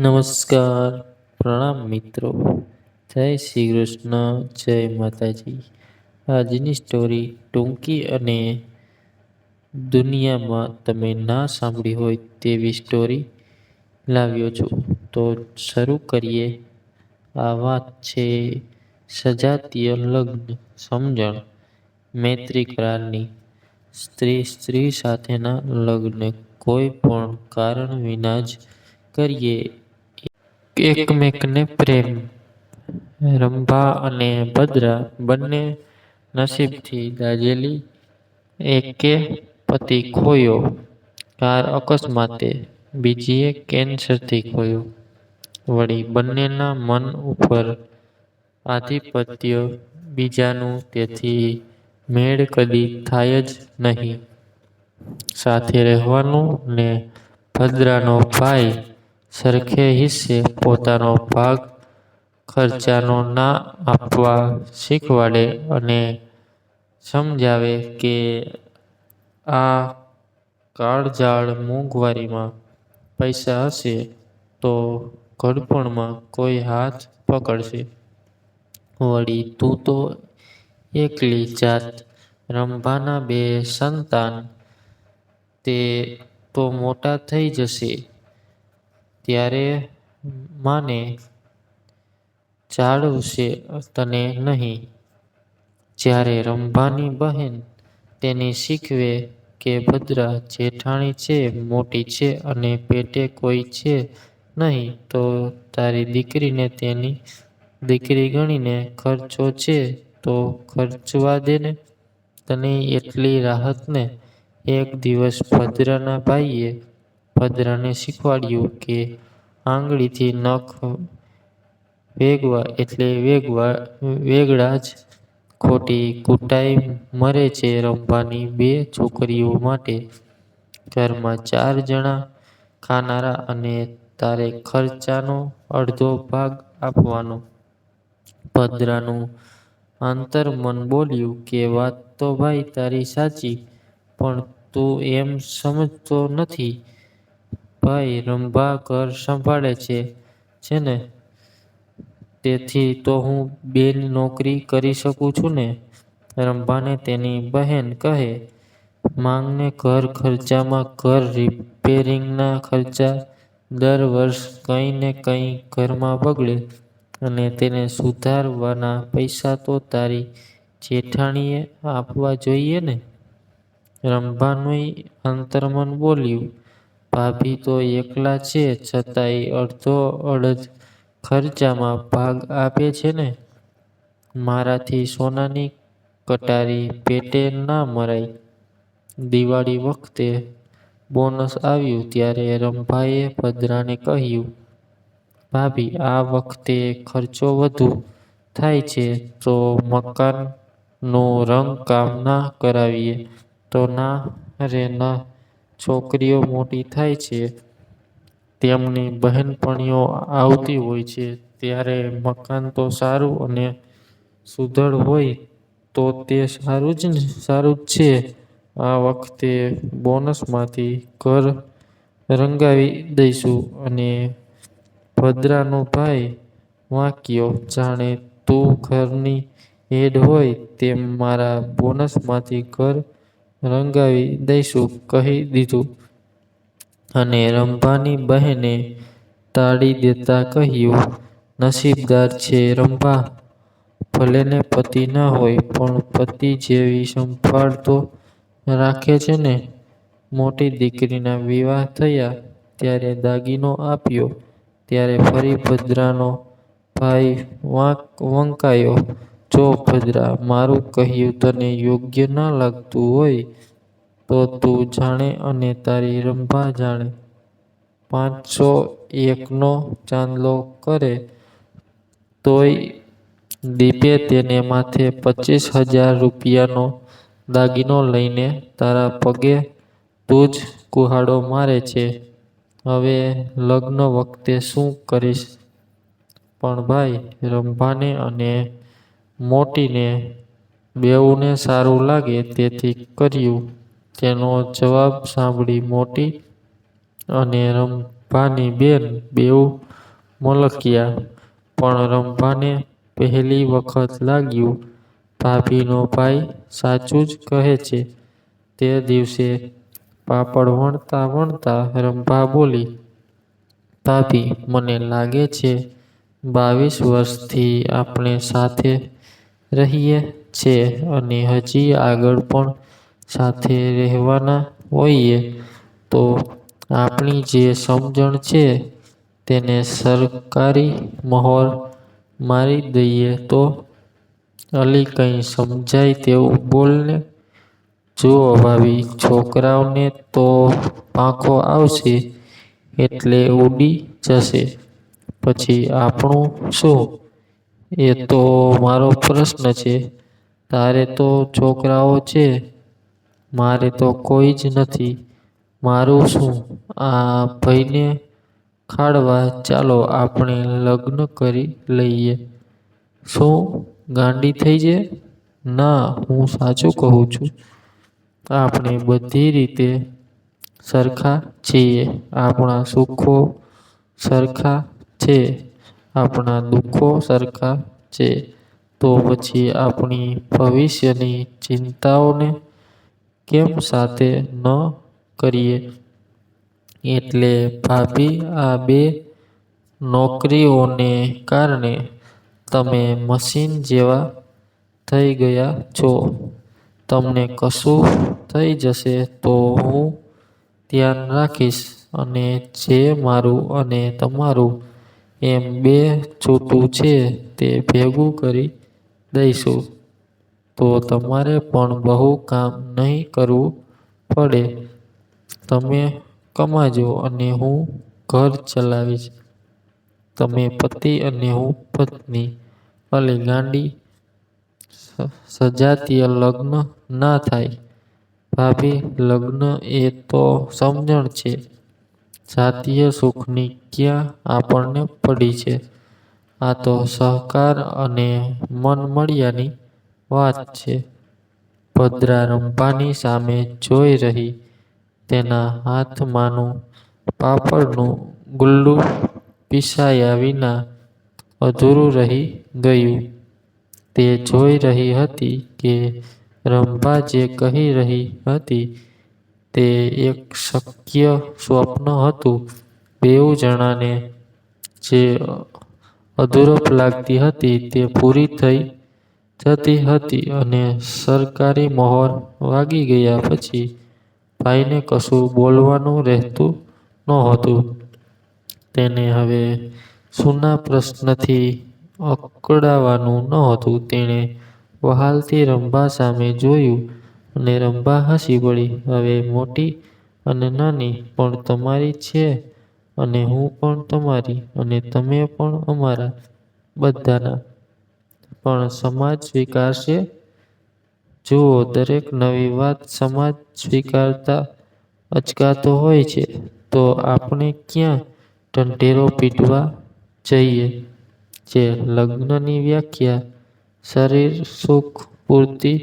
નમસ્કાર. પ્રણામ મિત્રો. જય શ્રી કૃષ્ણ. જય માતાજી. આજની સ્ટોરી ટૂંકી અને દુનિયામાં તમે ના સાંભળી હોય તેવી સ્ટોરી લાવ્યો છું. તો શરૂ કરીએ. આ વાત છે સજાતીય લગ્ન સમજણ. મૈત્રી કરારની. સ્ત્રી સ્ત્રી સાથેના લગ્ન કોઈ પણ કારણ વિના જ કરીએ. એકમેકને પ્રેમ. રંભા અને ભદ્રા બંને નસીબથી ગાજેલી એકે પતિ ખોયો. કાર અકસ્માતે બીજીએ કેન્સરથી ખોયો. વળી બંનેના મન ઉપર આધિપત્ય બીજાનું તેથી મેળ કદી થાય જ નહીં. સાથે રહેવાનું ને ભદ્રાનો ભાઈ સરખે હિસ્સે પોતાનો ભાગ ખર્ચાનો ના આપવા શીખવાડે અને સમજાવે કે આ કાળજાળ મોંઘવારીમાં પૈસા હશે તો ઘડપણમાં કોઈ હાથ પકડશે. વળી તું તો એકલી જાત, રંભાના બે સંતાન, તે તો મોટા થઈ જશે. ત્યારે માને જાળવશે તને નહીં. જ્યારે રંભાની બહેન તેને શીખવે કે ભદ્રા જેઠાણી છે, મોટી છે અને પેટે કોઈ છે નહીં, તો તારી દીકરીને તેની દીકરી ગણીને ખર્ચો છે, તો ખર્ચવા દેને તને એટલી રાહત ને એક દિવસ ભદ્રાના ભાઈએ ભદ્રાને શીખવાડ્યું કે આંગળીથી નખ વેગવા એટલે વેગવા વેગડા જ ખોટી કુટાઈ મરે છે રંભાની બે છોકરીઓ માટે. ઘરમાં ચાર જણા ખાનારા અને તારે ખર્ચાનો અડધો ભાગ આપવાનો. ભદ્રાનું આંતરમન બોલ્યું કે, વાત તો ભાઈ તારી સાચી, પણ તું એમ સમજતો નથી ભાઈ રંભા ઘર સંભાળે છે છે ને? તેથી તો હું બેન નોકરી કરી શકું છું ને? રંભાને તેની બહેન કહે, માંગને ઘર ખર્ચામાં ઘર રિપેરિંગના ખર્ચા દર વર્ષ કંઈ ને કંઈ ઘરમાં બગડે અને તેને સુધારવાના પૈસા તો તારી જેઠાણીએ આપવા જોઈએ ને? રંભાનુંય અંતર્મન બોલ્યું ભાભી તો એકલા છે, છતાંય અડધો અડધ ખર્ચામાં ભાગ આપે છે ને? મારાથી સોનાની કટારી પેટે ના મરાય. દિવાળી વખતે બોનસ આવ્યું ત્યારે રંભાએ ભદ્રાને કહ્યું, ભાભી, આ વખતે ખર્ચો વધુ થાય છે, તો મકાનનો રંગ કામ ના કરાવીએ. તો ના રે, ના. છોકરીઓ મોટી થાય છે, તેમની બહેનપણીઓ આવતી હોય છે, ત્યારે મકાન તો સારું અને સુઘડ હોય તો તે સારું જ સારું જ છે. આ વખતે બોનસમાંથી ઘર રંગાવી દઈશું અને ભદ્રાનો ભાઈ વાંક્યો, જાણે તું ઘરની હેડ હોય તેમ મારા બોનસમાંથી ઘર રંગાવી દઈશું, કહી દીધું. અને રંભાની બહેને તાળી દેતા કહ્યું, નસીબદાર છે રંભા ભલેને પતિ ન હોય, પણ પતિ જેવી સંભાળ તો રાખે છે ને. મોટી દીકરીના વિવાહ થયા, ત્યારે દાગીનો આપ્યો, ત્યારે ફરી ભદ્રાનો ભાઈ વાંક, વંકાયો. જો ભદ્રા, મારું કહ્યું તને યોગ્ય ના લાગતું હોય, તો તું જાણે અને તારી રંભા જાણે. પાંચસો એકનો ચાંદલો કરે, તોય દીપે તેને માથે પચીસ હજાર રૂપિયાનો દાગીનો લઈને તારા પગે તું જ કુહાડો મારે છે. હવે લગ્ન વખતે શું કરીશ? પણ ભાઈ, રંભાને અને મોટીને બેઉને સારું લાગે તેથી કર્યું તેનો જવાબ સાંભળી મોટી અને રંભાની બેન બેઉ મલક્યા. પણ રંભાને પહેલી વખત લાગ્યું, ભાભીનો ભાઈ સાચું જ કહે છે. તે દિવસે પાપડ વણતા વણતા રંભા બોલી: "ભાભી, મને લાગે છે બાવીસ વર્ષથી આપણે સાથે રહીએ છીએ અને હજી આગળ પણ સાથે રહેવાના હોઈએ તો આપણી જે સમજણ છે તેને સરકારી મહોર મારી દઈએ તો? અલી, કંઈ સમજાય તેવું બોલને જો અભાવી છોકરાઓને તો પાંખો આવશે એટલે ઉડી જશે. પછી આપણું શું?" "એ તો મારો પ્રશ્ન છે. તારે તો છોકરાઓ છે. મારે તો કોઈ જ નથી. મારું શું? આ ભાઈને ખાડવા ચાલો આપણે લગ્ન કરી લઈએ." "શું ગાંડી થઈ જાય "ના, હું સાચું કહું છું. આપણે બધી રીતે સરખા છીએ. આપણા સુખો સરખા છે, આપણા દુઃખો સરખા છે. તો પછી આપણી ભવિષ્યની ચિંતાઓને કેમ સાથે ન કરીએ?" "એટલે ભાભી, આ બે નોકરીઓને કારણે તમે મશીન જેવા થઈ ગયા છો. તમને કશું થઈ જશે તો હું ધ્યાન રાખીશ અને જે મારું અને તમારું એમ બે છૂટું છે તે ભેગું કરી દઈશું. તો તમારે પણ બહુ કામ નહીં કરવું પડે. તમે કમાજો અને હું ઘર ચલાવીશ. તમે પતિ અને હું પત્ની." ભલે ગાંડી, સજાતીય લગ્ન ના થાય." "ભાભી, લગ્ન એ તો સમજણ છે. જાતીય સુખની ક્યાં આપણને પડી છે. આ તો સહકાર અને મન મળ્યાની વાત છે." ભદ્રા રંભાની સામે જોઈ રહી. તેના હાથમાંનું પાપડનું ગુલ્લુ પીસાયા વિના અધૂરું રહી ગયું. તે જોઈ રહી હતી કે રંભા જે કહી રહી હતી તે એક શક્ય સ્વપ્ન હતું. બેઉ જણાને જે અધૂરપ લાગતી હતી તે પૂરી થઈ જતી હતી અને સરકારી મહોર વાગી ગયા પછી ભાઈને કશું બોલવાનું રહેતું નહોતું. તેને હવે સુના પ્રશ્નથી અકળાવાનું નહોતું. તેણે વહાલથી રંભા સામે જોયું અને રંભા હસી પડી. "હવે મોટી અને નાની પણ તમારી છે અને હું પણ તમારી અને તમે પણ અમારા બધાના. પણ સમાજ સ્વીકારશે?" "જુઓ, દરેક નવી વાત સમાજ સ્વીકારતા અચકાતો હોય છે. તો આપણે ક્યાં ઢંઢેરો પીટવા જઈએ?" "જે લગ્નની વ્યાખ્યા શરીર સુખ પૂરતી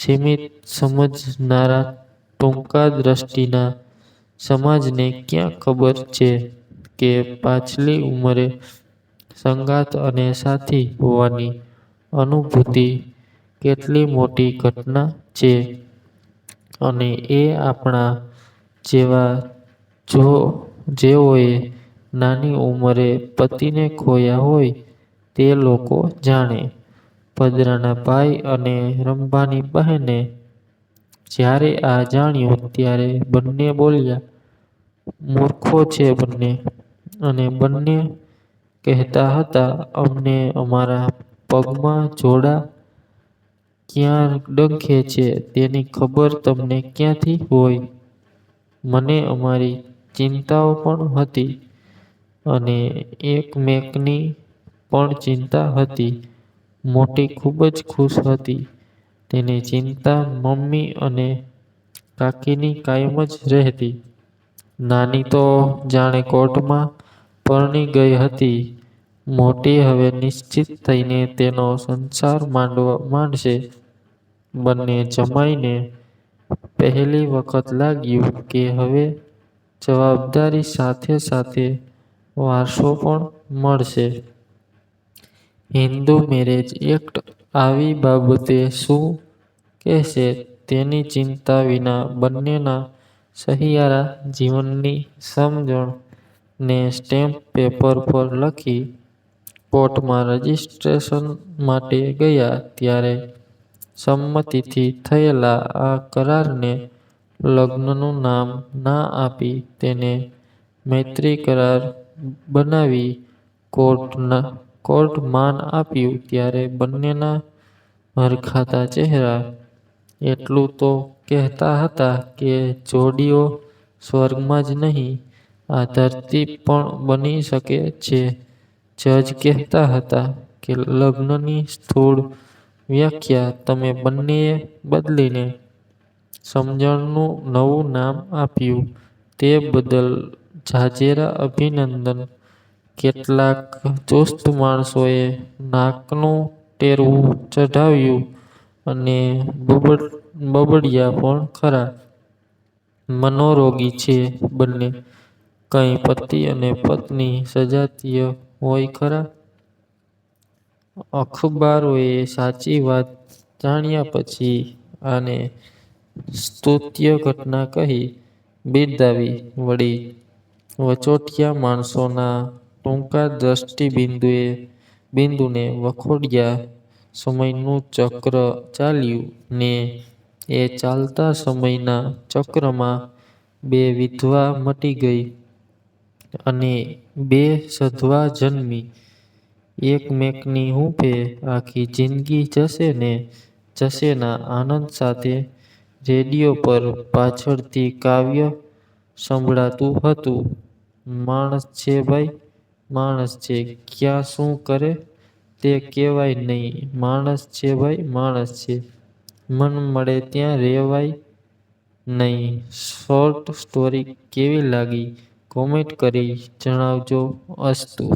સીમિત સમજનારા ટૂંકા દ્રષ્ટિના સમાજને ક્યાં ખબર છે કે પાછલી ઉંમરે સંગાત અને સાથી હોવાની અનુભૂતિ કેટલી મોટી ઘટના છે. અને એ આપણા જેવા જો, જેઓએ નાની ઉંમરે પતિને ખોયા હોય તે લોકો જાણે." ભદ્રાના ભાઈ અને રંભાની બહેને જ્યારે આ જાણ્યું ત્યારે બંને બોલ્યા: "મૂર્ખો છે બંને." અને બંને કહેતા હતા: "અમને અમારા પગમાં જોડા ક્યાં ડંખે છે તેની ખબર તમને ક્યાંથી હોય?" મને અમારી ચિંતાઓ પણ હતી અને એકમેકની પણ ચિંતા હતી. મોટી ખૂબ જ ખુશ હતી. તેની ચિંતા મમ્મી અને કાકીની કાયમ જ રહેતી. નાની તો જાણે કોર્ટમાં પરણી ગઈ હતી. મોટી હવે નિશ્ચિત થઈને તેનો સંસાર માંડવા માંડશે. બંને જમાઈને પહેલી વખત લાગ્યું કે હવે જવાબદારી સાથે સાથે વારસો પણ મળશે. હિન્દુ મેરેજ એક્ટ આવી બાબતે શું કહેશે તેની ચિંતા વિના બંનેના સહિયારા જીવનની સમજણ ને સ્ટેમ્પ પેપર પર લખી કોર્ટમાં રજીસ્ટ્રેશન માટે ગયા ત્યારે સંમતિથી થયેલા આ કરારને લગ્નનું નામ ના આપી તેને મૈત્રી કરાર બનાવી કોર્ટે માન આપ્યું ત્યારે બંનેના હરખાતા ચહેરા. એટલું તો કહેતા હતા કે જોડીઓ સ્વર્ગમાં જ નહીં, આ ધરતી પણ બની શકે છે જજ કહેતા હતા કે લગ્નની સ્થૂળ વ્યાખ્યા તમે બંનેએ બદલીને સમજણનું નવું નામ આપ્યું તે બદલ જાજેરા અભિનંદન કેટલાક ચુસ્ત માણસોએ નાકનું ટેરવું ચઢાવ્યું અને બબડ્યા પણ ખરા. મનોરોગી છે બંને. કંઈ પતિ અને પત્ની સજાતીય હોય ખરા? અખબારોએ સાચી વાત જાણ્યા પછી આને સ્તુત્ય ઘટના કહી, બિરદાવી. વળી વચોટિયા માણસોના ટૂંકા બિંદુને વખોડ્યા સમયનું ચક્ર ચાલ્યું ને એ ચાલતા સમયના ચક્રમાં બે વિધવા મટી ગઈ અને બે સધવા જન્મી. એકમેકની હૂંફે આખી જિંદગી જશે ને જશેના આનંદ સાથે રેડિયો પર પાછળથી કાવ્ય સંભળાતું હતું માણસ છે ભાઈ માણસ છે, ક્યાં શું કરે તે કહેવાય નહીં. માણસ છે ભાઈ, માણસ છે. મન મળે ત્યાં રહેવાય નહીં. શોર્ટ સ્ટોરી કેવી લાગી? કોમેન્ટ કરી જણાવજો અસ્તુ.